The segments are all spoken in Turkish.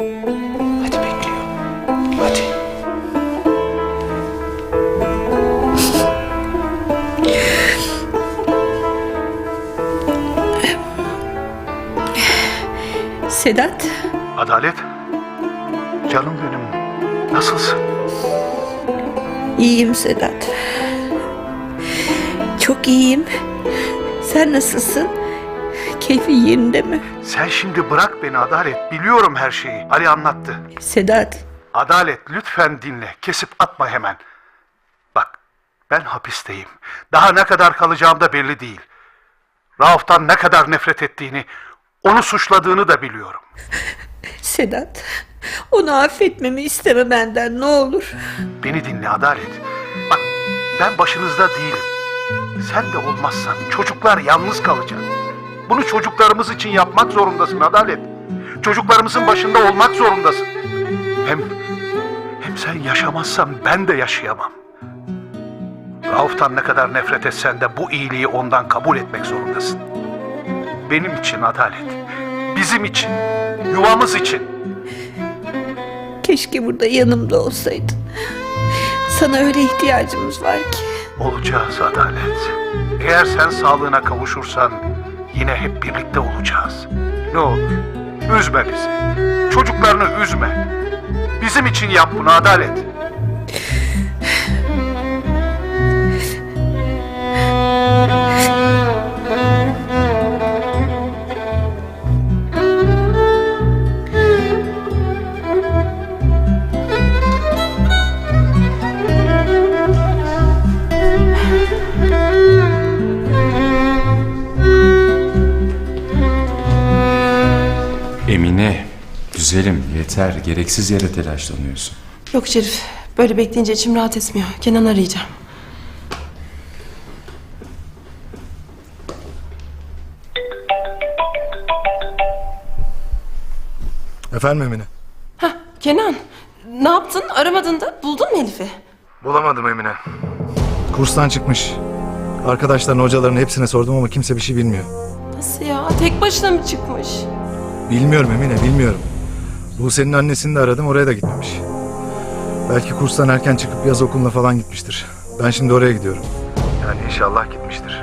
Hadi bekliyor. Hadi. Sedat, Adalet. Canım benim. Nasılsın? iyiyim Sedat. Çok iyiyim. Sen nasılsın? Keyfin yerinde mi? Sen şimdi bırak beni Adalet. Biliyorum her şeyi. Ali anlattı. Sedat, Adalet lütfen dinle. Kesip atma hemen. Bak ben hapisteyim. Daha ne kadar kalacağım da belli değil. Rauf'tan ne kadar nefret ettiğini, onu suçladığını da biliyorum. Sedat. Onu affetmemi isteme benden ne olur. Beni dinle Adalet. Bak ben başınızda değilim. Sen de olmazsan çocuklar yalnız kalacak. Bunu çocuklarımız için yapmak zorundasın Adalet. Çocuklarımızın başında olmak zorundasın. Hem hem sen yaşamazsan ben de yaşayamam. Rauf'tan ne kadar nefret etsen de bu iyiliği ondan kabul etmek zorundasın. Benim için Adalet. Bizim için. Yuvamız için. Keşke burada yanımda olsaydın. Sana öyle ihtiyacımız var ki. Olacağız Adalet. Eğer sen sağlığına kavuşursan yine hep birlikte olacağız. Ne olur üzme bizi. Çocuklarını üzme. Bizim için yap bunu Adalet. Emine, güzelim yeter. Gereksiz yere telaşlanıyorsun. Yok Şerif. Böyle bekleyince içim rahat etmiyor. Kenan arayacağım. Efendim Emine? Hah Kenan. Ne yaptın? Aramadın da buldun mu Elif'i? Bulamadım Emine. Kurstan çıkmış. Arkadaşlarına, hocalarına hepsine sordum ama kimse bir şey bilmiyor. Nasıl ya? Tek başına mı çıkmış? Bilmiyorum Emine, bilmiyorum. Bu senin annesini de aradım, oraya da gitmemiş. Belki kurstan erken çıkıp yaz okuluna falan gitmiştir. Ben şimdi oraya gidiyorum. Yani inşallah gitmiştir.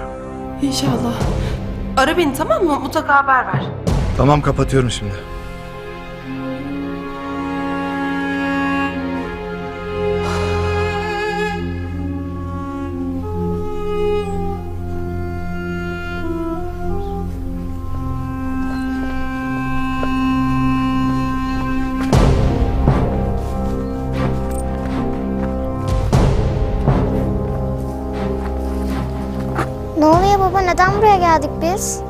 İnşallah. Ara beni tamam mı? Mutlaka haber ver. Tamam kapatıyorum şimdi. Neden buraya geldik biz?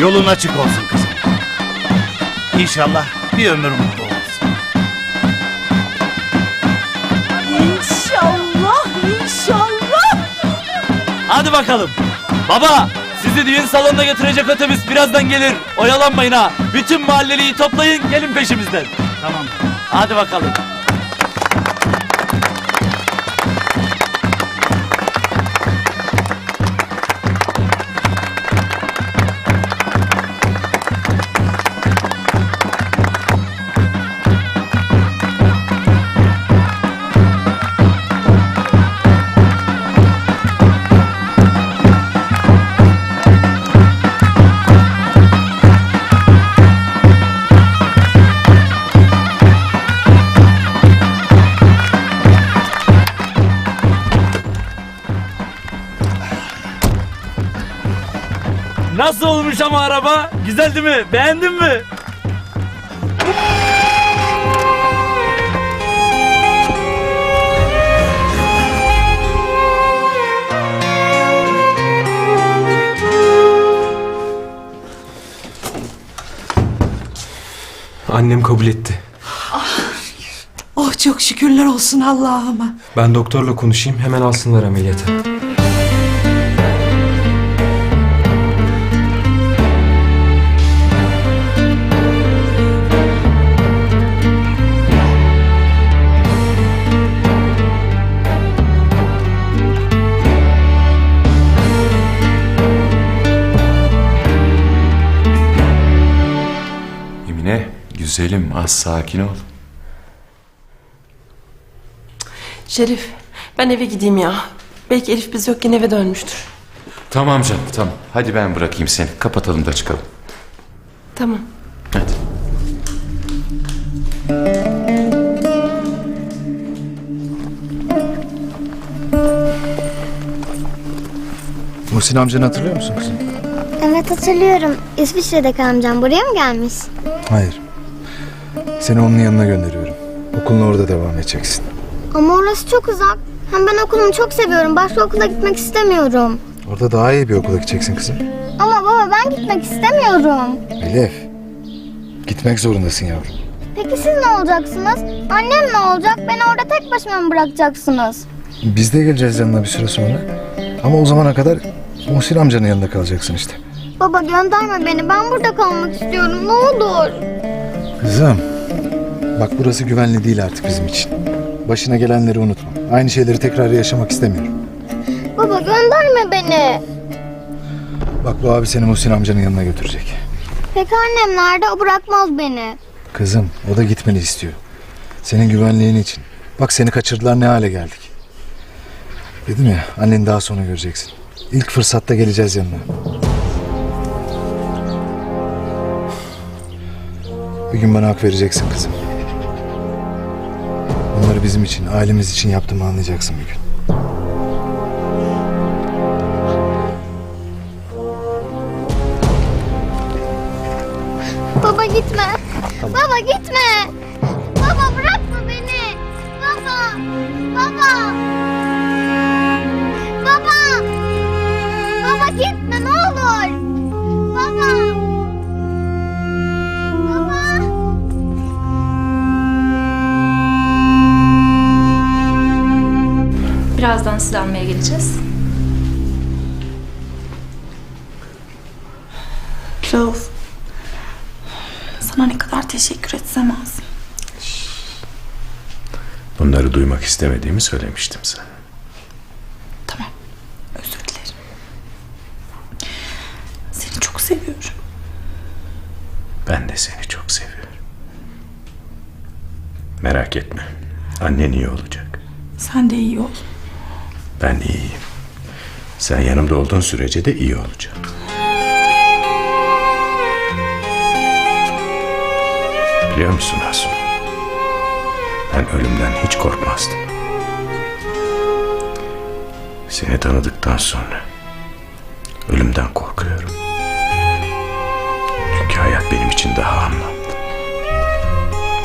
Yolun açık olsun kızım. İnşallah bir ömür mutlu olursun. İnşallah, inşallah. Hadi bakalım. Baba sizi düğün salonuna götürecek otobüs birazdan gelir. Oyalanmayın ha. Bütün mahalleliyi toplayın gelin peşimizden. Tamam. Hadi bakalım. Nasıl olmuş ama araba? Güzel değil mi? Beğendin mi? Annem kabul etti. Ah, oh çok şükürler olsun Allah'ıma. Ben doktorla konuşayım hemen alsınlar ameliyata. Güzelim az sakin ol. Şerif ben eve gideyim ya. Belki Elif biz yokken eve dönmüştür. Tamam canım tamam. Hadi ben bırakayım seni. Kapatalım da çıkalım. Tamam. Hadi. Muhsin amcanı hatırlıyor musun kızım? Evet hatırlıyorum. İsviçre'deki amcam buraya mı gelmiş? Hayır. Seni onun yanına gönderiyorum. Okuluna orada devam edeceksin. Ama orası çok uzak. Hem ben okulumu çok seviyorum. Başka okula gitmek istemiyorum. Orada daha iyi bir okula gideceksin kızım. Ama baba ben gitmek istemiyorum. Elif. Gitmek zorundasın yavrum. Peki siz ne olacaksınız? Annem ne olacak? Beni orada tek başıma mı bırakacaksınız? Biz de geleceğiz yanına bir süre sonra. Ama o zamana kadar Muhsin amcanın yanında kalacaksın işte. Baba gönderme beni. Ben burada kalmak istiyorum. Ne olur. Kızım. Bak burası güvenli değil artık bizim için. Başına gelenleri unutma. Aynı şeyleri tekrar yaşamak istemiyorum. Baba gönderme beni. Bak bu abi seni Muhsin amcanın yanına götürecek. Peki annem nerede? O bırakmaz beni. Kızım o da gitmeni istiyor. Senin güvenliğin için. Bak seni kaçırdılar ne hale geldik. Dedim ya anneni daha sonra göreceksin. İlk fırsatta geleceğiz yanına. Bir gün bana hak vereceksin kızım. Bunları bizim için, ailemiz için yaptığımı anlayacaksın bir gün. Baba gitme. Baba gitme. Baba bırakma beni. Baba. Baba. Birazdan sizi almaya geleceğiz. Rauf. Sana ne kadar teşekkür etsem az. Bunları duymak istemediğimi söylemiştim sana. Tamam. Özür dilerim. Seni çok seviyorum. Ben de seni çok seviyorum. Merak etme. Annen iyi olacak. Sen de iyi ol. Ben iyiyim. Sen yanımda olduğun sürece de iyi olacak. Biliyor musun Asun? Ben ölümden hiç korkmazdım. Seni tanıdıktan sonra ölümden korkuyorum. Çünkü hayat benim için daha anlamlı.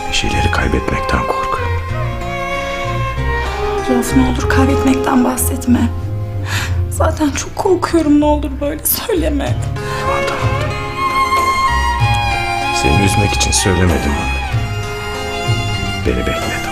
Bir şeyleri kaybetmekten korkuyorum. Rauf ne olur kaybetmekten bahsetme. Zaten çok korkuyorum ne olur böyle söyleme. Tamam. Seni üzmek için söylemedim onu. Beni bekle